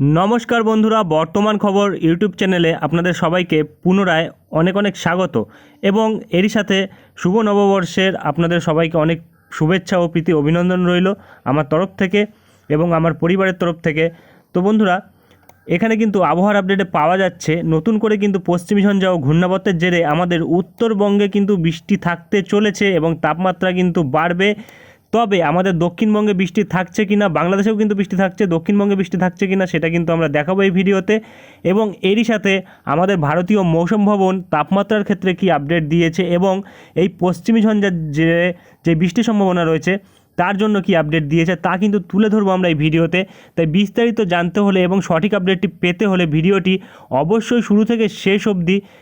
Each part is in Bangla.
নমস্কার বন্ধুরা, বর্তমান খবর ইউটিউব চ্যানেলে আপনাদের সবাইকে পুনরায় অনেক অনেক স্বাগত এবং এরই সাথে শুভ নববর্ষের আপনাদের সবাইকে অনেক শুভেচ্ছা ও প্রীতি অভিনন্দন রইল আমার তরফ থেকে এবং আমার পরিবারের তরফ থেকে। তো বন্ধুরা, এখানে কিন্তু আবহাওয়ার আপডেটে পাওয়া যাচ্ছে। নতুন করে কিন্তু পশ্চিমী ঝঞ্ঝা ও ঘূর্ণাবর্তের জেরে আমাদের উত্তরবঙ্গে কিন্তু বৃষ্টি থাকতে চলেছে এবং তাপমাত্রা কিন্তু বাড়বে। তবে আমাদের দক্ষিণবঙ্গে বৃষ্টি থাকছে কি না বাংলাদেশেও কিন্তু বৃষ্টি থাকছে, দক্ষিণবঙ্গে বৃষ্টি থাকছে কি না সেটা কিন্তু আমরা দেখাবো এই ভিডিওতে। এবং এরই সাথে আমাদের ভারতীয় মৌসুম ভবন তাপমাত্রার ক্ষেত্রে কি আপডেট দিয়েছে এবং এই পশ্চিমী ঝঞ্ঝার যে যে বৃষ্টির সম্ভাবনা রয়েছে, তার জন্য কি আপডেট দিয়েছে তা কিন্তু তুলে ধরবো আমরা এই ভিডিওতে। তাই বিস্তারিত জানতে হলে এবং সঠিক আপডেটটি পেতে হলে ভিডিওটি অবশ্যই শুরু থেকে শেষ অবধি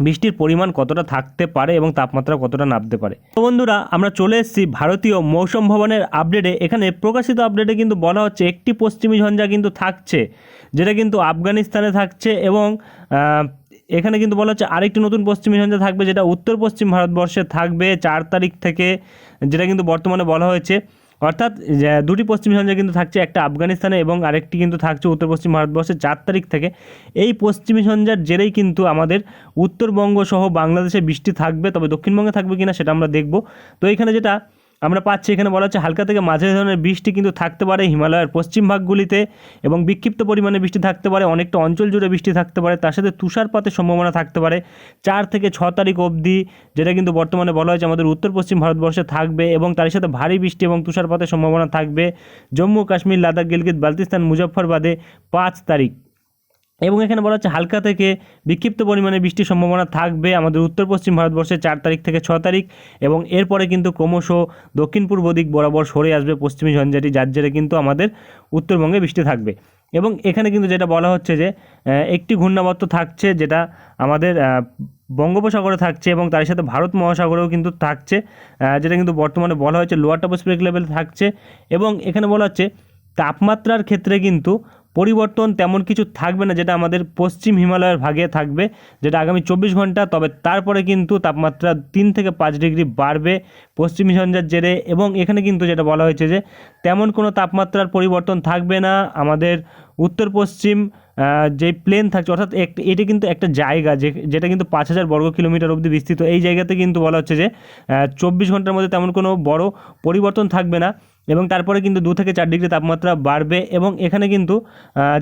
বৃষ্টির পরিমাণ কতটা থাকতে পারে এবং তাপমাত্রা কতটা নামতে পারে? তো বন্ধুরা, আমরা চলে এসেছি ভারতীয় মৌসুম ভবনের আপডেটে। এখানে প্রকাশিত আপডেটে কিন্তু বলা হচ্ছে একটি পশ্চিমী ঝঞ্ঝা কিন্তু থাকছে, যেটা কিন্তু আফগানিস্তানে থাকছে এবং এখানে কিন্তু বলা হচ্ছে আরেকটি নতুন পশ্চিমী ঝঞ্ঝা থাকবে, যেটা উত্তর পশ্চিম ভারতবর্ষে থাকবে চার তারিখ থেকে, যেটা কিন্তু বর্তমানে বলা হয়েছে। অর্থাৎ দুটি পশ্চিম ঝঞ্ঝা কিন্তু থাকছে, একটা আফগানিস্তানে এবং আরেকটি কিন্তু থাকছে উত্তর পশ্চিম ভারতবর্ষে চার তারিখ থেকে। এই পশ্চিমী সঞ্জার জেরেই কিন্তু আমাদের উত্তরবঙ্গ সহ বাংলাদেশে বৃষ্টি থাকবে, তবে দক্ষিণবঙ্গে থাকবে কিনা সেটা আমরা দেখব। তো এখানে যেটা আমরা পাচ্ছি এখানে বলা হচ্ছে হালকা থেকে মাঝারি ধরনের বৃষ্টি কিন্তু থাকতে পারে হিমালয়ের পশ্চিম ভাগগুলিতে এবং বিক্ষিপ্ত পরিমাণে বৃষ্টি থাকতে পারে, অনেকটা অঞ্চল জুড়ে বৃষ্টি থাকতে পারে। তার সাথে তুষারপাতের সম্ভাবনা থাকতে পারে। চার থেকে ছ তারিখ অবধি, যেটা কিন্তু বর্তমানে বলা হয়েছে আমাদের উত্তর পশ্চিম ভারতবর্ষে থাকবে এবং তার সাথে ভারী বৃষ্টি এবং তুষারপাতের সম্ভাবনা থাকবে। জম্মু কাশ্মীর, লাদাখ, গিলগিত, বালতিস্তান, মুজফ্ফরবাদে পাঁচ তারিখ। এবং এখানে বলা হচ্ছে হালকা থেকে বিক্ষিপ্ত পরিমাণে বৃষ্টির সম্ভাবনা থাকবে আমাদের উত্তর পশ্চিম ভারতবর্ষে চার তারিখ থেকে ছ তারিখ এবং এরপরে কিন্তু ক্রমশ দক্ষিণ পূর্ব দিক বরাবর সরে আসবে পশ্চিমী ঝঞ্ঝাটি, যার জেরে কিন্তু আমাদের উত্তরবঙ্গে বৃষ্টি থাকবে। এবং এখানে কিন্তু যেটা বলা হচ্ছে যে একটি ঘূর্ণাবর্ত থাকছে যেটা আমাদের বঙ্গোপসাগরে থাকছে এবং তার সাথে ভারত মহাসাগরেও কিন্তু থাকছে যেটা কিন্তু বর্তমানে বলা হয়েছে লোয়ার টপোস্ফিরিক লেভেল থাকছে এবং এখানে বলা হচ্ছে তাপমাত্রার ক্ষেত্রে কিন্তু পরিবর্তন তেমন কিছু থাকবে না, যেটা আমাদের পশ্চিম হিমালয়ের ভাগে থাকবে, যেটা আগামী চব্বিশ ঘণ্টা, তবে তারপরে কিন্তু তাপমাত্রা তিন থেকে পাঁচ ডিগ্রি বাড়বে পশ্চিম ঝঞ্ঝার জেরে। এবং এখানে কিন্তু যেটা বলা হয়েছে যে, তেমন কোনো তাপমাত্রার পরিবর্তন থাকবে না। আমাদের উত্তর পশ্চিম যে প্লেন থাকছে, অর্থাৎ এটা কিন্তু একটা জায়গা, যে, যেটা কিন্তু পাঁচ হাজার বর্গ কিলোমিটার অবধি বিস্তৃত। এই জায়গাতে কিন্তু বলা হচ্ছে যে চব্বিশ ঘণ্টার মধ্যে তেমন কোনো বড় পরিবর্তন থাকবে না। এবং তারপরে কিন্তু দু থেকে চার ডিগ্রি তাপমাত্রা বাড়বে এবং এখানে কিন্তু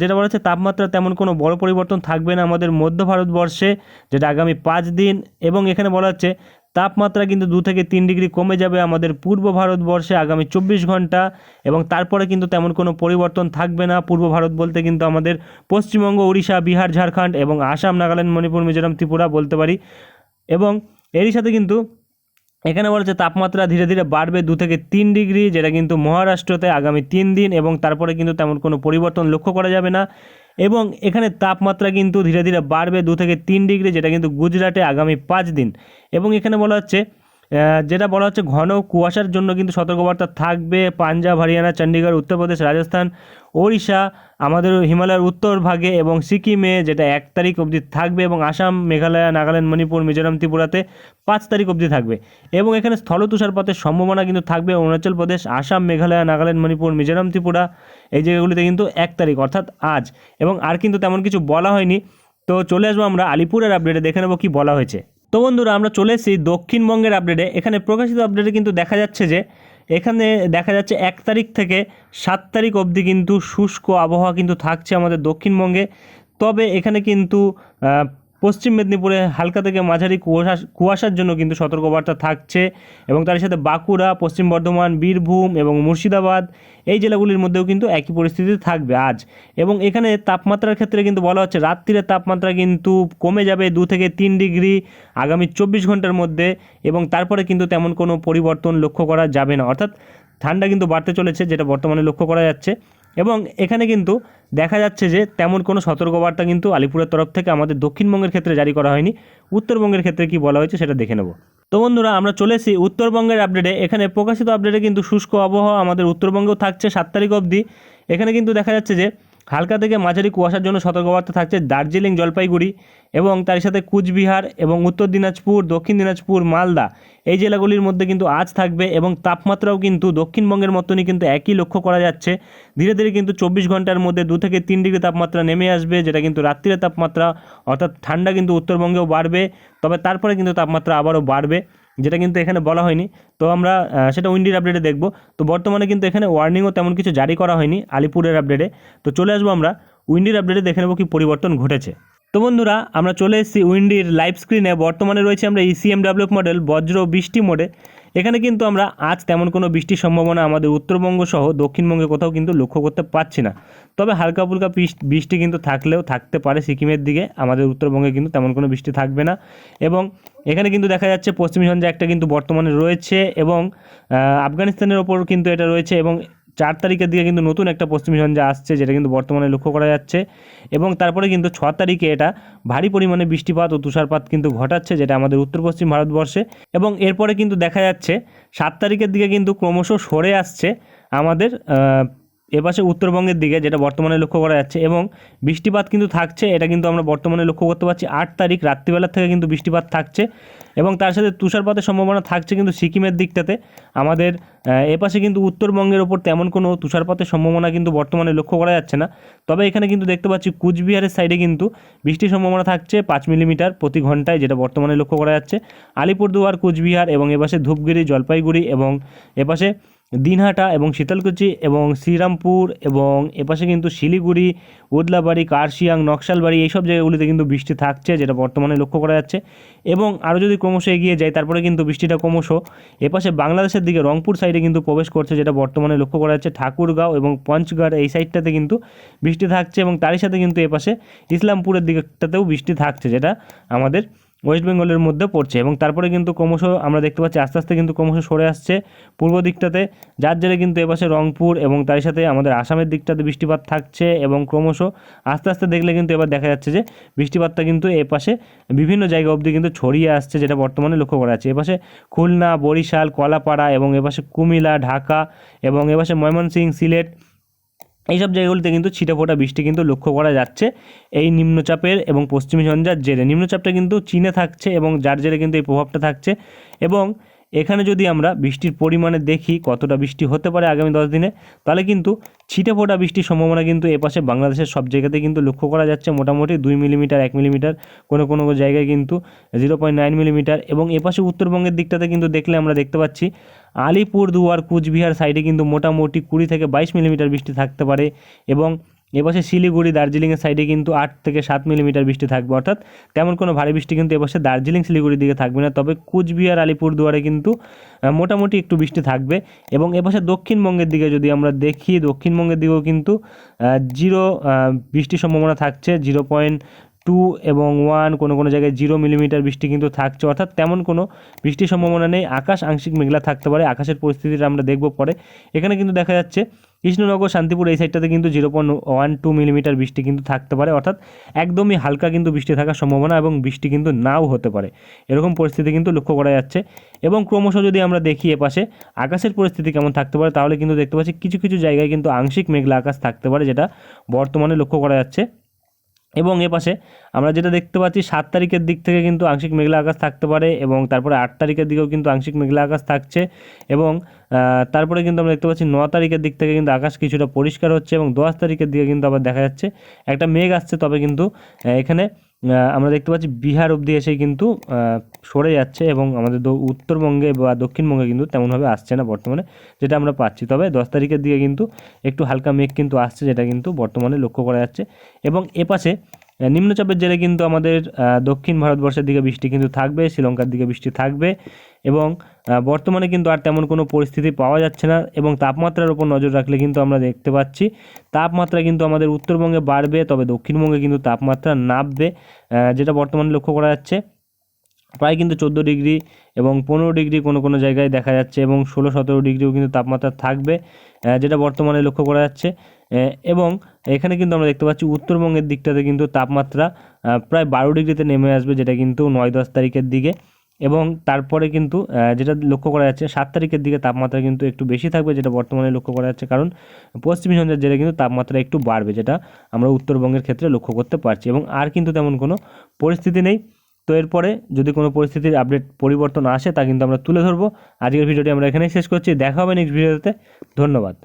যেটা বলা হচ্ছে তাপমাত্রা তেমন কোনো বড় পরিবর্তন থাকবে না আমাদের মধ্য ভারতবর্ষে, যেটা আগামী পাঁচ দিন এবং এখানে বলা হচ্ছে তাপমাত্রা কিন্তু দু থেকে তিন ডিগ্রি কমে যাবে আমাদের পূর্ব ভারতবর্ষে আগামী চব্বিশ ঘণ্টা এবং তারপরে কিন্তু তেমন কোনো পরিবর্তন থাকবে না। পূর্ব ভারত বলতে কিন্তু আমাদের পশ্চিমবঙ্গ, উড়িষ্যা, বিহার, ঝাড়খণ্ড এবং আসাম, নাগাল্যান্ড, মণিপুর, মিজোরাম, ত্রিপুরা বলতে পারি। এবং এরই সাথে কিন্তু এখানে বলা হচ্ছে তাপমাত্রা ধীরে ধীরে বাড়বে দু থেকে তিন ডিগ্রি, যেটা কিন্তু মহারাষ্ট্রতে আগামী তিন দিন এবং তারপরে কিন্তু তেমন কোনো পরিবর্তন লক্ষ্য করা যাবে না। এবং এখানে তাপমাত্রা কিন্তু ধীরে ধীরে বাড়বে দু থেকে তিন ডিগ্রি, যেটা কিন্তু গুজরাটে আগামী পাঁচ দিন। এবং এখানে বলা হচ্ছে যেটা বলা হচ্ছে ঘন কুয়াশার জন্য কিন্তু সতর্কবার্তা থাকবে পাঞ্জাব, হরিয়ানা, চণ্ডীগড়, উত্তরপ্রদেশ, রাজস্থান, ওড়িশা, আমাদের হিমালয়ের উত্তর ভাগে এবং সিকিমে, যেটা এক তারিখ অবধি থাকবে এবং আসাম, মেঘালয়, নাগাল্যান্ড, মণিপুর, মিজোরাম, ত্রিপুরাতে পাঁচ তারিখ অবধি থাকবে। এবং এখানে স্থল তুষারপাতের সম্ভাবনা কিন্তু থাকবে অরুণাচল প্রদেশ, আসাম, মেঘালয়, নাগাল্যান্ড, মণিপুর, মিজোরাম, ত্রিপুরা, এই জায়গাগুলিতে কিন্তু এক তারিখ, অর্থাৎ আজ। এবং আর কিন্তু তেমন কিছু বলা হয়নি। তো চলে আসব আমরা আলিপুরের আপডেটে দেখে নেব কি বলা হয়েছে। তো বন্ধুরা, আমরা চলে এসেছি দক্ষিণবঙ্গের আপডেটে এখানে প্রকাশিত আপডেটে কিন্তু দেখা যাচ্ছে যে, এখানে দেখা যাচ্ছে এক তারিখ থেকে সাত তারিখ অবধি কিন্তু শুষ্ক আবহাওয়া কিন্তু থাকছে আমাদের দক্ষিণবঙ্গে। তবে এখানে কিন্তু পশ্চিম মেদিনীপুরে হালকা থেকে মাঝারি কুয়াশা কুয়াশার জন্য কিন্তু সতর্কবার্তা থাকছে এবং তার সাথে বাঁকুড়া, পশ্চিম বর্ধমান, বীরভূম এবং মুর্শিদাবাদ এই জেলাগুলির মধ্যেও কিন্তু একই পরিস্থিতি থাকবে আজ। এবং এখানে তাপমাত্রার ক্ষেত্রে কিন্তু বলা হচ্ছে রাত্রিরের তাপমাত্রা কিন্তু কমে যাবে দু থেকে তিন ডিগ্রি আগামী চব্বিশ ঘণ্টার মধ্যে এবং তারপরে কিন্তু তেমন কোনো পরিবর্তন লক্ষ্য করা যাবে না। অর্থাৎ ঠান্ডা কিন্তু বাড়তে চলেছে, যেটা বর্তমানে লক্ষ্য করা যাচ্ছে। এবং এখানে কিন্তু দেখা যাচ্ছে যে তেমন কোনো সতর্কবার্তা কিন্তু আলিপুরের তরফ থেকে আমাদের দক্ষিণবঙ্গের ক্ষেত্রে জারি করা হয়নি। উত্তরবঙ্গের ক্ষেত্রে কি বলা হয়েছে সেটা দেখে নেব। তো বন্ধুরা, আমরা চলে এসেছি উত্তরবঙ্গের আপডেটে। এখানে প্রকাশিত আপডেটে কিন্তু শুষ্ক আবহাওয়া আমাদের উত্তরবঙ্গেও থাকছে সাত তারিখ অবধি। এখানে কিন্তু দেখা যাচ্ছে যে হালকা থেকে মাঝারি কুয়াশার জন্য সতর্কবার্তা থাকছে দার্জিলিং জলপাইগুড়ি এবং তার সাথে কুচবিহার এবং উত্তর দিনাজপুর, দক্ষিণ দিনাজপুর, মালদা। এই জেলাগুলির মধ্যে কিন্তু আজ থাকবে এবং তাপমাত্রাও কিন্তু দক্ষিণবঙ্গের মতনই কিন্তু একই লক্ষ্য করা যাচ্ছে। ধীরে ধীরে কিন্তু চব্বিশ ঘণ্টার মধ্যে দু থেকে তিন ডিগ্রি তাপমাত্রা নেমে আসবে, যেটা কিন্তু রাত্রির তাপমাত্রা, অর্থাৎ ঠান্ডা কিন্তু উত্তরবঙ্গেও বাড়বে, তবে তারপরে কিন্তু তাপমাত্রা আবারও বাড়বে। যেটা কিন্তু এখানে বলা হয়নি। তো আমরা সেটা উইন্ডির আপডেটে দেখব। তো বর্তমানে কিন্তু এখানে ওয়ার্নিংও তেমন কিছু জারি করা হয়নি আলিপুরের আপডেটে তো চলে আসব আমরা উইন্ডির আপডেটে দেখে নেব কি পরিবর্তন ঘটেছে। তো বন্ধুরা, আমরা চলে এসেছি উইন্ডির লাইভ স্ক্রিনে বর্তমানে রয়েছে আমরা ইসিএম ডেভেলপ মডেল বজ্র বৃষ্টি মোডে এখানে কিন্তু আমরা আজ তেমন কোনো বৃষ্টির সম্ভাবনা আমাদের উত্তরবঙ্গ সহ দক্ষিণবঙ্গে কোথাও কিন্তু লক্ষ্য করতে পারছি না। তবে হালকা ফুলকা বৃষ্টি- কিন্তু থাকলেও থাকতে পারে সিকিমের দিকে। আমাদের উত্তরবঙ্গে কিন্তু তেমন কোনো বৃষ্টি থাকবে না। এবং এখানে কিন্তু দেখা যাচ্ছে পশ্চিমী সঞ্জে একটা কিন্তু বর্তমানে রয়েছে এবং আফগানিস্তানের ওপর কিন্তু এটা রয়েছে এবং চার তারিখের দিকে কিন্তু নতুন একটা পশ্চিমী ঝঞ্ঝা আসছে, যেটা কিন্তু বর্তমানে লক্ষ্য করা যাচ্ছে। এবং তারপরে কিন্তু ছ তারিখে এটা ভারী পরিমাণে বৃষ্টিপাত ও তুষারপাত কিন্তু ঘটাচ্ছে, যেটা আমাদের উত্তর পশ্চিম ভারতবর্ষে। এবং এরপরে কিন্তু দেখা যাচ্ছে, সাত তারিখের দিকে কিন্তু ক্রমশ সরে আসছে আমাদের এপাশে উত্তরবঙ্গের দিকে, যেটা বর্তমানে লক্ষ্য করা যাচ্ছে, এবং বৃষ্টিপাত কিন্তু থাকছে, এটা কিন্তু আমরা বর্তমানে লক্ষ্য করতে পারছি। আট তারিখ রাত্রিবেলার থেকে কিন্তু বৃষ্টিপাত থাকছে, এবং তার সাথে তুষারপাতের সম্ভাবনা থাকছে কিন্তু সিকিমের দিকটাতে। আমাদের এপাশে কিন্তু উত্তরবঙ্গের ওপর তেমন কোনো তুষারপাতের সম্ভাবনা কিন্তু বর্তমানে লক্ষ্য করা যাচ্ছে না। তবে এখানে কিন্তু দেখতে পাচ্ছি, কুচবিহারের সাইডে কিন্তু বৃষ্টির সম্ভাবনা থাকছে, পাঁচ মিলিমিটার প্রতি ঘন্টায়, যেটা বর্তমানে লক্ষ্য করা যাচ্ছে। আলিপুরদুয়ার, কুচবিহার, এবং এপাশে ধূপগিরি জলপাইগুড়ি, এবং এপাশে দিনহাটা এবং শীতলকুচি এবং শ্রীরামপুর এবং এপাশে কিন্তু শিলিগুড়ি, উদলাবাড়ি, কার্শিয়াং, নকশালবাড়ি এইসব জায়গাগুলিতে কিন্তু বৃষ্টি থাকছে, যেটা বর্তমানে লক্ষ্য করা যাচ্ছে। এবং আরও যদি ক্রমশ এগিয়ে যায় তারপরে কিন্তু বৃষ্টিটা ক্রমশ এপাশে বাংলাদেশের দিকে, রংপুর সাইডে কিন্তু প্রবেশ করছে, যেটা বর্তমানে লক্ষ্য করা যাচ্ছে। ঠাকুরগাঁও এবং পঞ্চগড় এই সাইডটাতে কিন্তু বৃষ্টি থাকছে এবং তারই সাথে কিন্তু এপাশে ইসলামপুরের দিকটাতেও বৃষ্টি থাকছে, যেটা আমাদের ওয়েস্ট বেঙ্গলের মধ্যে পড়ছে এবং তারপরে কিন্তু ক্রমশ আমরা দেখতে পাচ্ছি আস্তে আস্তে কিন্তু ক্রমশ সরে আসছে। পূর্ব দিকটাতে যার জেরে কিন্তু এপাশে রংপুর এবং তার সাথে আমাদের আসামের দিকটাতে বৃষ্টিপাত থাকছে এবং ক্রমশ আস্তে আস্তে দেখলে কিন্তু এবার দেখা যাচ্ছে যে বৃষ্টিপাতটা কিন্তু এপাশে বিভিন্ন জায়গা অবধি কিন্তু ছড়িয়ে আসছে যেটা বর্তমানে লক্ষ্য করা যাচ্ছে। এপাশে খুলনা, বরিশাল, কলাপাড়া এবং এপাশে কুমিলা ঢাকা এবং এপাশে ময়মনসিংহ, সিলেট এইসব জায়গাগুলিতে কিন্তু ছিটেফোঁটা বৃষ্টি কিন্তু লক্ষ্য করা যাচ্ছে। এই নিম্নচাপের এবং পশ্চিমী ঝঞ্ঝার জেরে। নিম্নচাপটা কিন্তু চীনে থাকছে এবং যার জেরে কিন্তু এই প্রভাবটা থাকছে এবং এখানে যদি আমরা বৃষ্টির পরিমাণে দেখি কতটা বৃষ্টি হতে পারে আগামী দশ দিনে, তাহলে কিন্তু ছিটে ফোটা বৃষ্টির সম্ভাবনা কিন্তু এপাশে বাংলাদেশের সব জায়গাতে কিন্তু লক্ষ্য করা যাচ্ছে। মোটামুটি দুই মিলিমিটার, এক মিলিমিটার, কোনো কোনো জায়গায় কিন্তু জিরো পয়েন্ট নাইন মিলিমিটার এবং এপাশে উত্তরবঙ্গের দিকটাতে কিন্তু দেখলে আমরা দেখতে পাচ্ছি আলিপুরদুয়ার কুচবিহার সাইডে কিন্তু মোটামুটি কুড়ি থেকে বাইশ মিলিমিটার বৃষ্টি থাকতে পারে এবং এপাশে শিলিগুড়ি দার্জিলিংয়ের সাইডে কিন্তু আট থেকে সাত মিলিমিটার বৃষ্টি থাকবে। অর্থাৎ তেমন কোনো ভারী বৃষ্টি কিন্তু এপাশে দার্জিলিং শিলিগুড়ির দিকে থাকবে না। তবে কুচবিহার আলিপুরদুয়ারে কিন্তু মোটামুটি একটু বৃষ্টি থাকবে এবং এপাশে দক্ষিণবঙ্গের দিকে যদি আমরা দেখি, দক্ষিণবঙ্গের দিকেও কিন্তু জিরো বৃষ্টির সম্ভাবনা থাকছে, জিরো পয়েন্ট টু এবং ওয়ান কোনো কোনো জায়গায় জিরো মিলিমিটার বৃষ্টি কিন্তু থাকছে। অর্থাৎ তেমন কোনো বৃষ্টির সম্ভাবনা নেই। আকাশ আংশিক মেঘলা থাকতে পারে। আকাশের পরিস্থিতিটা আমরা দেখব পরে। এখানে কিন্তু দেখা যাচ্ছে কৃষ্ণনগর, শান্তিপুর এই সাইডটাতে কিন্তু zero point one two millimetre বৃষ্টি কিন্তু থাকতে পারে। অর্থাৎ একদমই হালকা কিন্তু বৃষ্টি থাকার সম্ভাবনা এবং বৃষ্টি কিন্তু নাও হতে পারে। এরকম পরিস্থিতি কিন্তু লক্ষ্য করা যাচ্ছে। এবং ক্রমশ যদি আমরা দেখি এপাশে আকাশের পরিস্থিতি কেমন থাকতে পারে, তাহলে কিন্তু দেখতে পাচ্ছি কিছু কিছু জায়গায় কিন্তু আংশিক মেঘলা আকাশ থাকতে পারে, যেটা বর্তমানে লক্ষ্য করা যাচ্ছে। এবং এ পাশে আমরা যেটা দেখতে পাচ্ছি, সাত তারিখের দিক থেকে কিন্তু আংশিক মেঘলা আকাশ থাকতে পারে এবং তারপরে আট তারিখের দিকেও কিন্তু আংশিক মেঘলা আকাশ থাকছে এবং তারপরে কিন্তু আমরা দেখতে পাচ্ছি ন তারিখের দিক থেকে কিন্তু আকাশ কিছুটা পরিষ্কার হচ্ছে এবং দশ তারিখের দিকে কিন্তু আবার দেখা যাচ্ছে একটা মেঘ আসছে তবে কিন্তু এখানে আমরা দেখতে পাচ্ছি বিহার অবধি এসে কিন্তু সরে যাচ্ছে এবং আমাদের উত্তরবঙ্গে বা দক্ষিণবঙ্গে কিন্তু তেমনভাবে আসছে না বর্তমানে, যেটা আমরা পাচ্ছি। তবে দশ তারিখের দিকে কিন্তু একটু হালকা মেঘ কিন্তু আসছে, যেটা কিন্তু বর্তমানে লক্ষ্য করা যাচ্ছে। এবং এপাশে নিম্নচাপের জেলে কিন্তু আমাদের দক্ষিণ ভারতবর্ষের দিকে বৃষ্টি কিন্তু থাকবে, শ্রীলঙ্কার দিকে বৃষ্টি থাকবে। এবং বর্তমানে কিন্তু আর তেমন কোনো পরিস্থিতি পাওয়া যাচ্ছে না এবং তাপমাত্রার উপর নজর রাখলে কিন্তু আমরা দেখতে পাচ্ছি। তাপমাত্রা কিন্তু আমাদের উত্তরবঙ্গে বাড়বে, তবে দক্ষিণবঙ্গে কিন্তু তাপমাত্রা নামবে যেটা বর্তমানে লক্ষ্য করা যাচ্ছে। প্রায় কিন্তু চোদ্দ ডিগ্রি এবং পনেরো ডিগ্রি কোনো কোনো জায়গায় দেখা যাচ্ছে এবং ষোলো সতেরো ডিগ্রিও কিন্তু তাপমাত্রা থাকবে যেটা বর্তমানে লক্ষ্য করা যাচ্ছে। এবং এখানে কিন্তু আমরা দেখতে পাচ্ছি উত্তরবঙ্গের দিকটাতে কিন্তু তাপমাত্রা প্রায় বারো ডিগ্রিতে নেমে আসবে, যেটা কিন্তু নয় দশ তারিখের দিকে। এবং তারপরে কিন্তু যেটা লক্ষ্য করা যাচ্ছে, সাত তারিখের দিকে তাপমাত্রা কিন্তু একটু বেশি থাকবে, যেটা বর্তমানে লক্ষ্য করা যাচ্ছে। কারণ পশ্চিমী ঝঞ্ঝার জেরে কিন্তু তাপমাত্রা একটু বাড়বে, যেটা আমরা উত্তরবঙ্গের ক্ষেত্রে লক্ষ্য করতে পারছি। এবং আর কিন্তু তেমন কোনো পরিস্থিতি নেই। তো এরপরে যদি কোনো পরিস্থিতির আপডেট পরিবর্তন আসে, তা কিন্তু আমরা তুলে ধরবো। আজকের ভিডিওটি আমরা এখানেই শেষ করছি। দেখা হবে নেক্সট ভিডিওতে ধন্যবাদ।